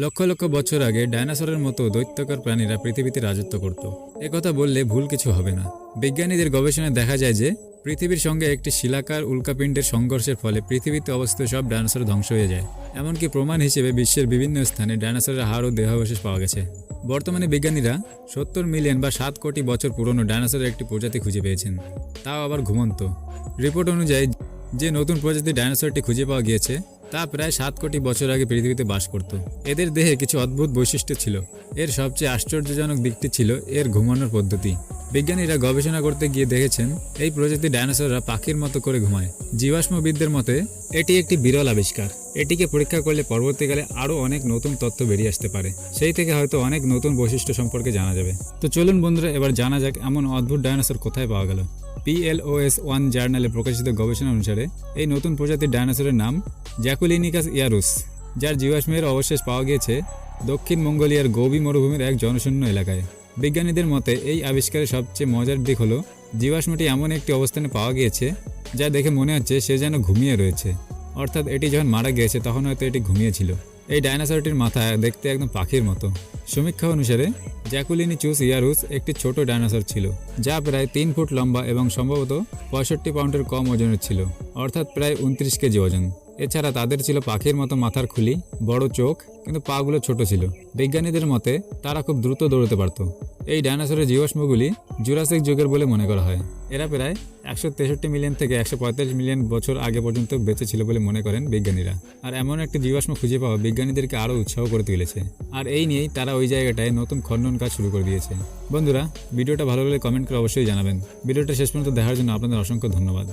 লক্ষ লক্ষ বছর আগে ডায়নাসরের মতো দৈত্যকার প্রাণীরা পৃথিবীতে রাজত্ব করত। কথা বললে ভুল কিছু হবে না। বিজ্ঞানীদের গবেষণায় দেখা যায় যে, পৃথিবীর সঙ্গে একটি শিলাকার উল্কাপিণ্ডের সংঘর্ষের ফলে পৃথিবীতে অবস্থিত সব ডায়নাসর ধ্বংস হয়ে যায়। এমনকি প্রমাণ হিসেবে বিশ্বের বিভিন্ন স্থানে ডায়নাসরের হাড় ও দেহাবশেষ পাওয়া গেছে। বর্তমানে বিজ্ঞানীরা সত্তর মিলিয়ন বা সাত কোটি বছর পুরনো ডায়নাসরের একটি প্রজাতি খুঁজে পেয়েছেন। তাও আবার ঘুমন্ত। রিপোর্ট অনুযায়ী, যে নতুন প্রজাতির ডায়নোসরটি খুঁজে পাওয়া গিয়েছে তা প্রায় সাত কোটি বছর আগে পৃথিবীতে বাস করত। এদের দেহে কিছু অদ্ভুত বৈশিষ্ট্য ছিল। এর সবচেয়ে আশ্চর্যজনক দিকটি ছিল এর ঘুমানোর পদ্ধতি। বিজ্ঞানীরা গবেষণা করতে গিয়ে দেখেছেন, এই প্রজাতির ডায়নোসররা পাখির মতো করে ঘুমায়। জীবাশ্মবিদদের মতে, এটি একটি বিরল আবিষ্কার। এটিকে পরীক্ষা করলে পরবর্তীকালে আরও অনেক নতুন তথ্য বেরিয়ে আসতে পারে। সেই থেকে হয়তো অনেক নতুন বৈশিষ্ট্য সম্পর্কে জানা যাবে। তো চলুন বন্ধুরা, এবার জানা যাক এমন অদ্ভুত ডায়নোসর কোথায় পাওয়া গেল। পিএলওএস ওয়ান জার্নালে প্রকাশিত গবেষণা অনুসারে, এই নতুন প্রজাতির ডায়নোসরের নাম জ্যাকুলিনিকাস ইয়ারুস যার জীবাশ্মের অবশেষ পাওয়া গিয়েছে দক্ষিণ মঙ্গোলিয়ার গৌবি মরুভূমির এক জনশূন্য এলাকায়। বিজ্ঞানীদের মতে, এই আবিষ্কারের সবচেয়ে মজার দিক হলো, জীবাশ্মটি এমন একটি অবস্থানে পাওয়া গিয়েছে যা দেখে মনে হচ্ছে সে যেন ঘুমিয়ে রয়েছে। অর্থাৎ এটি যখন মারা গিয়েছে, তখন হয়তো এটি ঘুমিয়েছিল। এই ডাইনোসরটির মাথা দেখতে একদম পাখির মতো। সমীক্ষা অনুসারে, জ্যাকুলিনি চুস ইয়ারুস একটি ছোট ডাইনোসর ছিল, যা প্রায় তিন ফুট লম্বা এবং সম্ভবত পঁয়ষট্টি পাউন্ডের কম ওজনের ছিল, অর্থাৎ প্রায় উনত্রিশ কেজি ওজন। এছাড়া তাদের ছিল পাখির মতো মাথার খুলি, বড় চোখ, কিন্তু পাগুলো ছোট ছিল। বিজ্ঞানীদের মতে, তারা খুব দ্রুত দৌড়তে পারত। এই ডাইনোসরের জীবাশ্মগুলি জুরাসিক যুগের বলে মনে করা হয়। এরা প্রায় একশো তেষট্টি মিলিয়ন থেকে একশো পঁয়তাল্লিশ মিলিয়ন বছর আগে পর্যন্ত বেঁচে ছিল বলে মনে করেন বিজ্ঞানীরা। আর এমন একটি জীবাশ্ম খুঁজে পাওয়া বিজ্ঞানীদেরকে আরও উৎসাহ করে তুলেছে। আর এই নিয়েই তারা ওই জায়গাটায় নতুন খনন কাজ শুরু করে দিয়েছে। বন্ধুরা, ভিডিওটা ভালো লাগলে কমেন্ট করে অবশ্যই জানাবেন। ভিডিওটা শেষ পর্যন্ত দেখার জন্য আপনাদের অসংখ্য ধন্যবাদ।